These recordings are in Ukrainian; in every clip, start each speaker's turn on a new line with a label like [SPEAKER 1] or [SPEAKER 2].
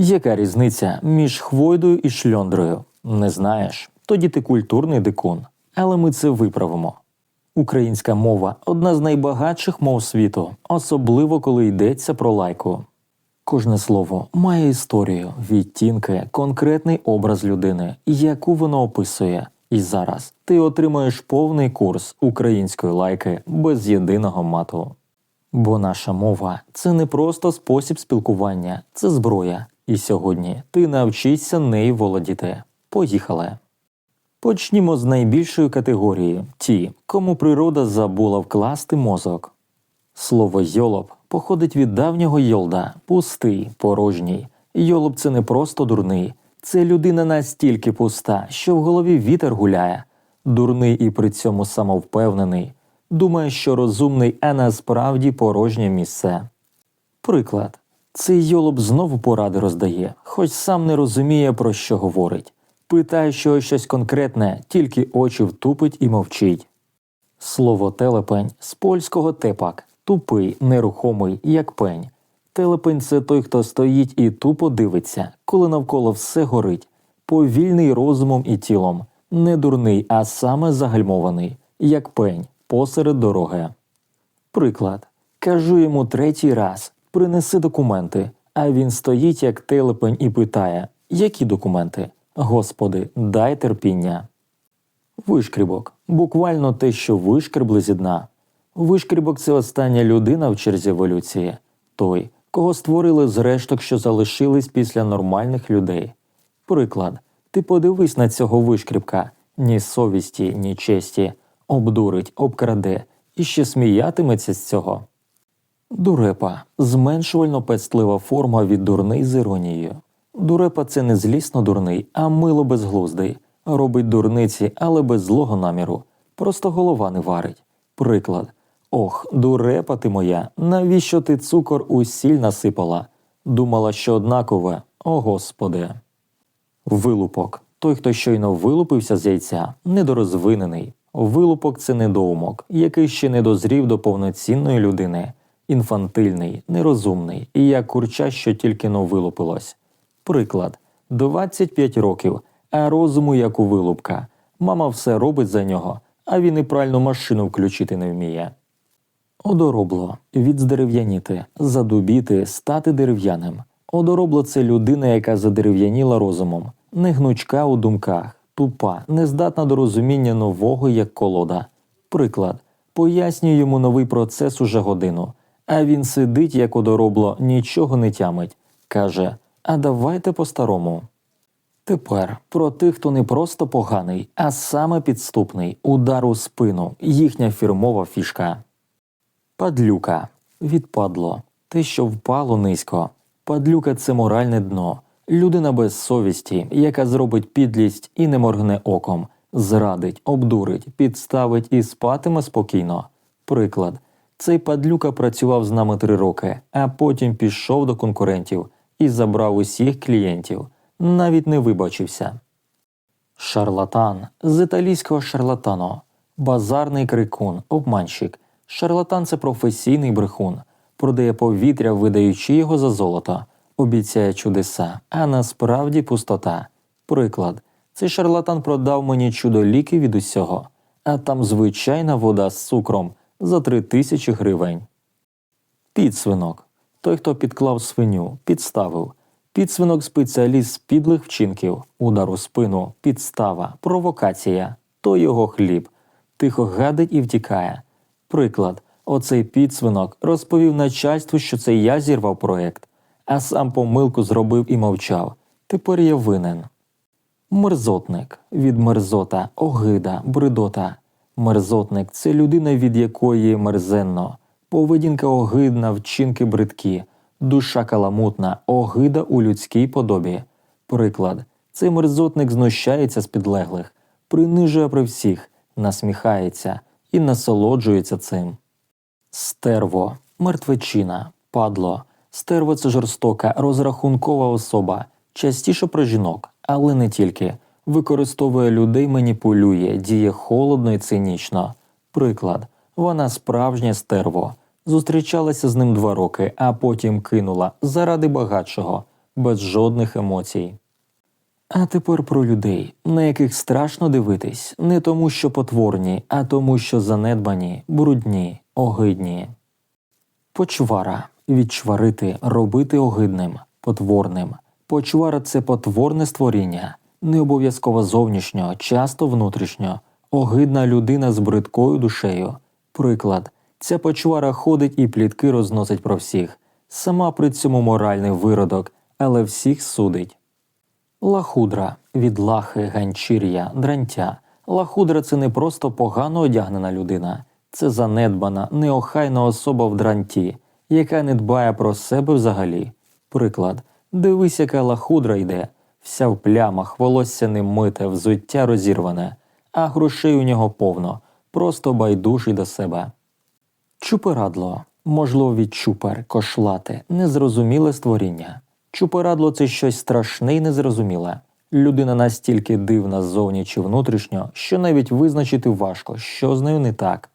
[SPEAKER 1] Яка різниця між хвойдою і шльондрою? Не знаєш? Тоді ти культурний дикун. Але ми це виправимо. Українська мова одна з найбагатших мов світу, особливо коли йдеться про лайку. Кожне слово має історію, відтінки, конкретний образ людини, яку воно описує. І зараз ти отримаєш повний курс української лайки без єдиного мату. Бо наша мова це не просто спосіб спілкування, це зброя. І сьогодні ти навчишся нею володіти. Поїхали. Почнімо з найбільшої категорії ті, кому природа забула вкласти мозок. Слово йолоп походить від давнього йолда, пустий, порожній. Йолоп це не просто дурний, це людина настільки пуста, що в голові вітер гуляє. Дурний і при цьому самовпевнений, думає, що розумний, а насправді порожнє місце. Приклад. Цей йолоп знову поради роздає, хоч сам не розуміє, про що говорить. Питає, що щось конкретне, тільки очі втупить і мовчить. Слово телепень з польського тепак тупий, нерухомий, як пень. Телепень це той, хто стоїть і тупо дивиться, коли навколо все горить, повільний розумом і тілом, не дурний, а саме загальмований, як пень, посеред дороги. Приклад. Кажу йому третій раз принеси документи, а він стоїть як телепень і питає, які документи? Господи, дай терпіння. Вишкрібок буквально те, що вишкребли зі дна. Вишкрібок це остання людина в черзі еволюції, той, кого створили з решток, що залишились після нормальних людей. Приклад, ти подивись на цього вишкрібка ні совісті, ні честі, обдурить, обкраде і ще сміятиметься з цього. Дурепа зменшувально пестлива форма від дурний з іронією. Дурепа це не злісно дурний, а мило безглуздий. Робить дурниці, але без злого наміру. Просто голова не варить. Приклад. Ох, дурепа ти моя, навіщо ти цукор у сіль насипала? Думала, що однакове, о господи. Вилупок. Той, хто щойно вилупився з яйця, недорозвинений. Вилупок це недоумок, який ще не дозрів до повноцінної людини, інфантильний, нерозумний, і як курча, що тільки но вилупилось. Приклад 25 років, а розуму як у вилупка. Мама все робить за нього, а він і пральну машину включити не вміє. Одоробло відздерев'яніти, задубіти, стати дерев'яним. Одоробло це людина, яка задерев'яніла розумом, не гнучка у думках, тупа, нездатна до розуміння нового як колода. Приклад пояснює йому новий процес уже годину, а він сидить, як одоробло, нічого не тямить. Каже: А давайте по-старому. Тепер про тих, хто не просто поганий, а саме підступний, удар у спину, їхня фірмова фішка. Падлюка відпадло, те, що впало низько. Падлюка це моральне дно, людина без совісті, яка зробить підлість і не моргне оком, зрадить, обдурить, підставить і спатиме спокійно. Приклад. Цей падлюка працював з нами три роки, а потім пішов до конкурентів і забрав усіх клієнтів, навіть не вибачився. Шарлатан з італійського шарлатано, базарний крикун, обманщик. Шарлатан це професійний брехун, продає повітря, видаючи його за золото, обіцяє чудеса, а насправді пустота. Приклад, цей шарлатан продав мені чудо ліки від усього, а там звичайна вода з цукром за три тисячі гривень. Підсвинок той, хто підклав свиню, підставив. Підсвинок спеціаліст з підлих вчинків, удар у спину, підстава, провокація, то його хліб, тихо гадить і втікає. Приклад, оцей підсвинок розповів начальству, що це я зірвав проект, а сам помилку зробив і мовчав. Тепер я винен. Мерзотник від мерзота, огида, бредота. Мерзотник це людина, від якої мерзенно, поведінка огидна, вчинки бридкі, душа каламутна, огида у людській подобі. Приклад, цей мерзотник знущається з підлеглих, принижує при всіх, насміхається і насолоджується цим. Стерво, мертвечина, падло. Стерво це жорстока, розрахункова особа, частіше про жінок, але не тільки. Використовує людей, маніпулює, діє холодно і цинічно. Приклад, вона справжнє стерво. Зустрічалася з ним два роки, а потім кинула заради багатшого. без жодних емоцій. А тепер про людей, на яких страшно дивитись, не тому, що потворні, а тому, що занедбані, брудні, огидні. Почвара відчварити, робити огидним, потворним. Почвара це потворне створіння, не обов'язково зовнішнього, часто внутрішньо, огидна людина з бридкою душею. Приклад, ця почвара ходить і плітки розносить про всіх, сама при цьому моральний виродок, але всіх судить. Лахудра від лахи, ганчір'я, дрантя. Лахудра це не просто погано одягнена людина, це занедбана, неохайна особа в дранті, яка не дбає про себе взагалі. Приклад, дивись, яка лахудра йде, вся в плямах, волосся не мите, взуття розірване, а грошей у нього повно, просто байдужий до себе. Чупирадло, можливо, чупер, кошлати, незрозуміле створіння. Чупирадло це щось страшне й незрозуміле. Людина настільки дивна ззовні чи внутрішньо, що навіть визначити важко, що з нею не так.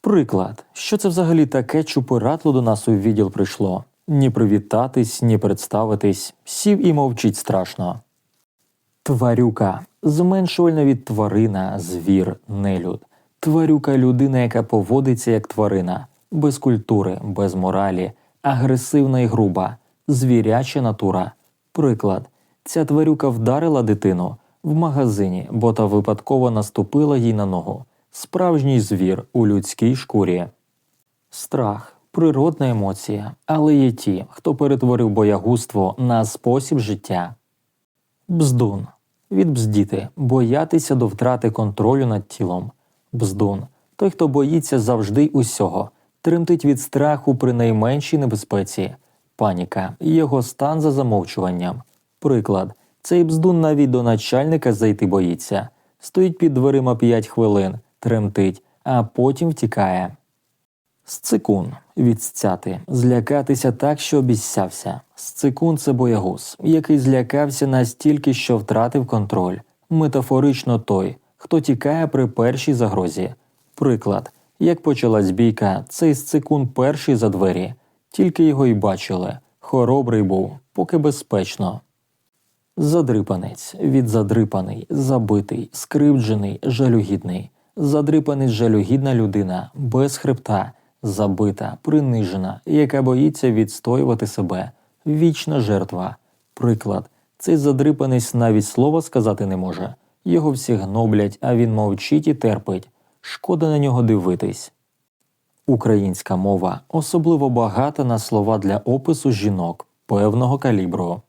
[SPEAKER 1] Приклад, що це взагалі таке чупирадло до нас у відділ прийшло? Ні привітатись, ні представитись, сів і мовчить страшно. Тварюка зменшувальна від тварина, звір, нелюд. Тварюка людина, яка поводиться як тварина, без культури, без моралі, агресивна і груба, звіряча натура. Приклад, ця тварюка вдарила дитину в магазині, бо та випадково наступила їй на ногу. Справжній звір у людській шкурі. Страх природна емоція, але є ті, хто перетворив боягузтво на спосіб життя. Бздун відбздіти, боятися до втрати контролю над тілом. Бздун той, хто боїться завжди усього, тремтить від страху при найменшій небезпеці, паніка, його стан за замовчуванням. Приклад, цей бздун навіть до начальника зайти боїться, стоїть під дверима 5 хвилин, тремтить, а потім втікає. Сцикун відсцяти, злякатися так, що обіссявся. Сцикун це боягуз, який злякався настільки, що втратив контроль. Метафорично той, хто тікає при першій загрозі. Приклад, як почалась бійка, цей сцикун перший за двері, тільки його й бачили. Хоробрий був, поки безпечно. Задрипанець відзадрипаний, забитий, скривджений, жалюгідний. Задрипанець жалюгідна людина, без хребта, забита, принижена, яка боїться відстоювати себе, вічна жертва. Приклад, цей задрипанець навіть слова сказати не може. Його всі гноблять, а він мовчить і терпить. Шкода на нього дивитись. Українська мова особливо багата на слова для опису жінок певного калібру.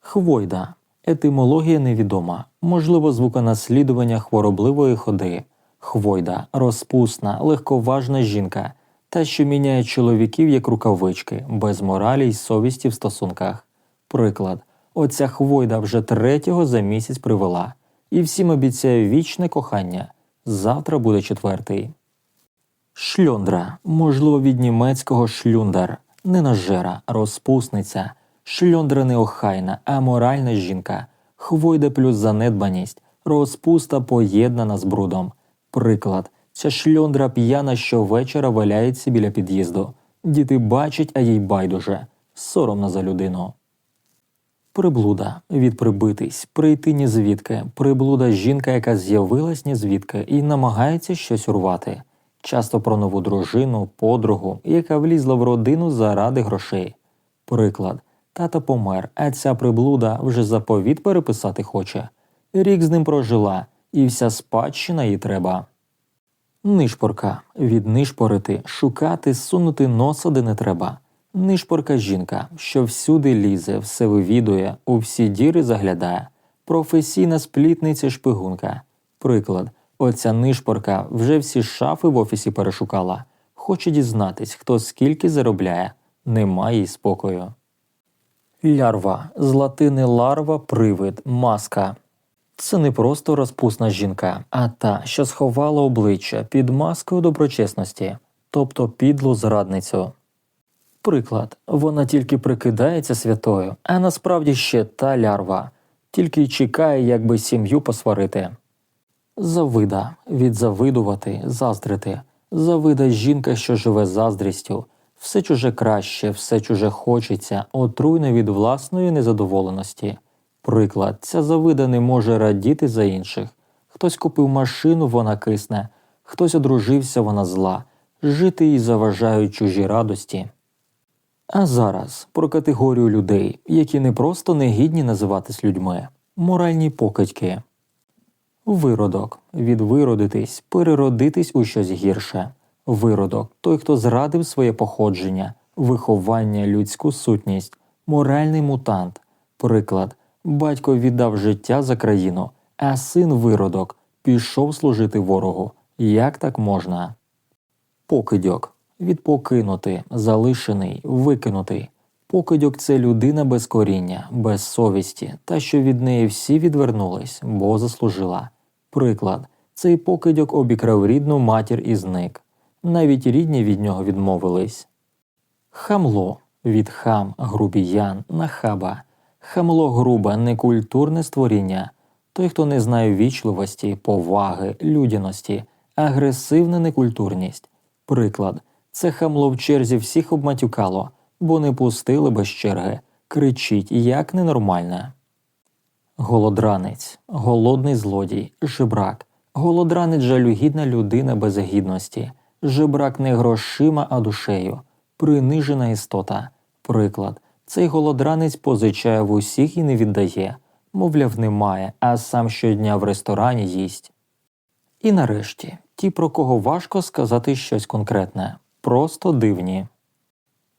[SPEAKER 1] Хвойда етимологія невідома, можливо, звуконаслідування хворобливої ходи. Хвойда розпусна, легковажна жінка, та що міняє чоловіків як рукавички, без моралі й совісті в стосунках. Приклад, оця хвойда вже третього за місяць привела, і всім обіцяє вічне кохання. Завтра буде четвертий. Шльондра, можливо, від німецького шлюндар, ненажера, розпусниця, шльондра неохайна, аморальна жінка, хвойда плюс занедбаність, розпуста поєднана з брудом. Приклад, ця шльондра п'яна щовечора валяється біля під'їзду. Діти бачать, а їй байдуже, соромно за людину. Приблуда від прибитись, прийти ні звідки, приблуда жінка, яка з'явилась ні звідки і намагається щось урвати, часто про нову дружину, подругу, яка влізла в родину заради грошей. Приклад, тата помер, а ця приблуда вже заповіт переписати хоче. Рік з ним прожила, і вся спадщина їй треба. Нишпорка від нишпорити, шукати, сунути носа де не треба. Нишпорка жінка, що всюди лізе, все вивідує, у всі діри заглядає. Професійна сплітниця шпигунка. Приклад, оця нишпорка вже всі шафи в офісі перешукала. Хоче дізнатись, хто скільки заробляє, немає їй спокою. Лярва з латини ларва, привид, маска. Це не просто розпусна жінка, а та, що сховала обличчя під маскою доброчесності, тобто підлу зрадницю. Приклад, вона тільки прикидається святою, а насправді ще та лярва, тільки й чекає, як би сім'ю посварити. Завида від завидувати, заздрити, завида жінка, що живе заздрістю, Все чуже краще, все чуже хочеться, отруйне від власної незадоволеності. Приклад, ця завида не може радіти за інших. Хтось купив машину, вона кисне, хтось одружився, вона зла, жити їй заважають чужі радості. А зараз про категорію людей, які не просто не гідні називатись людьми, моральні покидьки. Виродок від виродитись, переродитись у щось гірше. Виродок той, хто зрадив своє походження, виховання, людську сутність, моральний мутант. Приклад, батько віддав життя за країну, а син виродок пішов служити ворогу. Як так можна? Покидьок від покинути, залишений, викинутий. Покидьок це людина без коріння, без совісті, та що від неї всі відвернулись, бо заслужила. Приклад, цей покидьок обікрав рідну матір і зник. Навіть рідні від нього відмовились. Хамло від хам, грубіян, нахаба. Хамло грубе, некультурне створіння. Той, хто не знає вічливості, поваги, людяності, агресивна некультурність. Приклад, це хамло в черзі всіх обматюкало, бо не пустили без черги, кричить як ненормальне. Голодранець, голодний злодій, жебрак. Голодранець жалюгідна людина без гідності, жебрак не грошима, а душею, принижена істота. Приклад, цей голодранець позичає в усіх і не віддає, мовляв, немає, а сам щодня в ресторані їсть. І нарешті, ті, про кого важко сказати щось конкретне, просто дивні.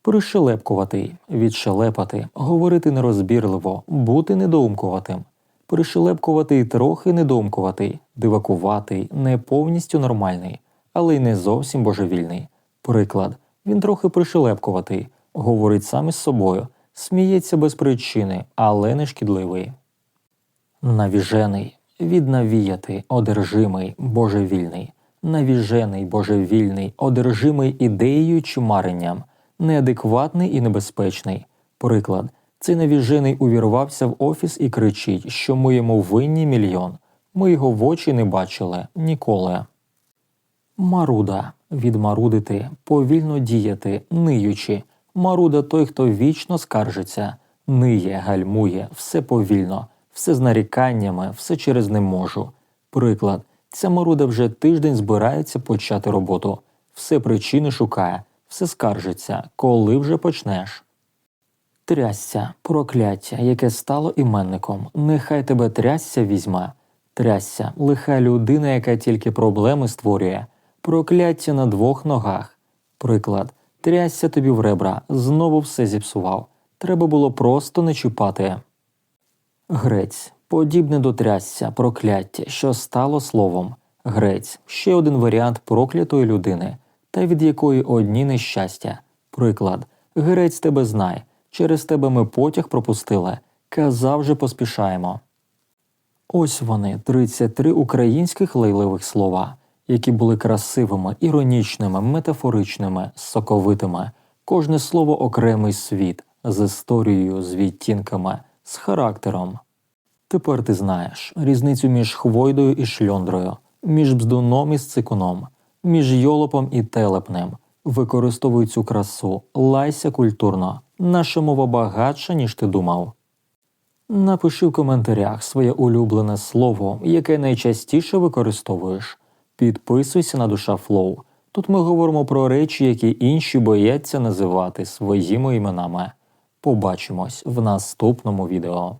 [SPEAKER 1] Пришелепкуватий, відшелепати, говорити нерозбірливо, бути недоумкуватим. Пришелепкуватий трохи недоумкуватий, дивакуватий, не повністю нормальний, але й не зовсім божевільний. Приклад, він трохи пришелепкуватий, говорить сам із собою, сміється без причини, але не шкідливий. Навіжений, віднавіяти, одержимий, божевільний, навіжений, божевільний, одержимий ідеєю чи маренням, неадекватний і небезпечний. Приклад, цей навіжений увірвався в офіс і кричить, що ми йому винні мільйон. Ми його в очі не бачили ніколи. Маруда відмарудити, повільно діяти, ниючи. Маруда той, хто вічно скаржиться, ниє, гальмує, все повільно, все з наріканнями, все через не можу. Приклад, ця маруда вже тиждень збирається почати роботу, все причини шукає, все скаржиться, коли вже почнеш. Трясся, прокляття, яке стало іменником, нехай тебе трясся візьме. Трясся, лиха людина, яка тільки проблеми створює, прокляття на двох ногах. Приклад, трясся тобі в ребра, знову все зіпсував. Треба було просто не чіпати. Грець, подібне до трясся, прокляття, що стало словом. Грець ще один варіант проклятої людини, та від якої одні нещастя. Приклад, грець тебе знай, через тебе ми потяг пропустили. Казав же поспішаємо. Ось вони, 33 українських лайливих слова, які були красивими, іронічними, метафоричними, соковитими, кожне слово окремий світ, з історією, з відтінками, з характером. Тепер ти знаєш різницю між хвойдою і шльондрою, між бздуном і цикуном, між йолопом і телепнем. Використовуй цю красу, лайся культурно, наша мова багатша, ніж ти думав. Напиши в коментарях своє улюблене слово, яке найчастіше використовуєш. Підписуйся на душа Флоу. Тут ми говоримо про речі, які інші бояться називати своїми іменами. Побачимось в наступному відео.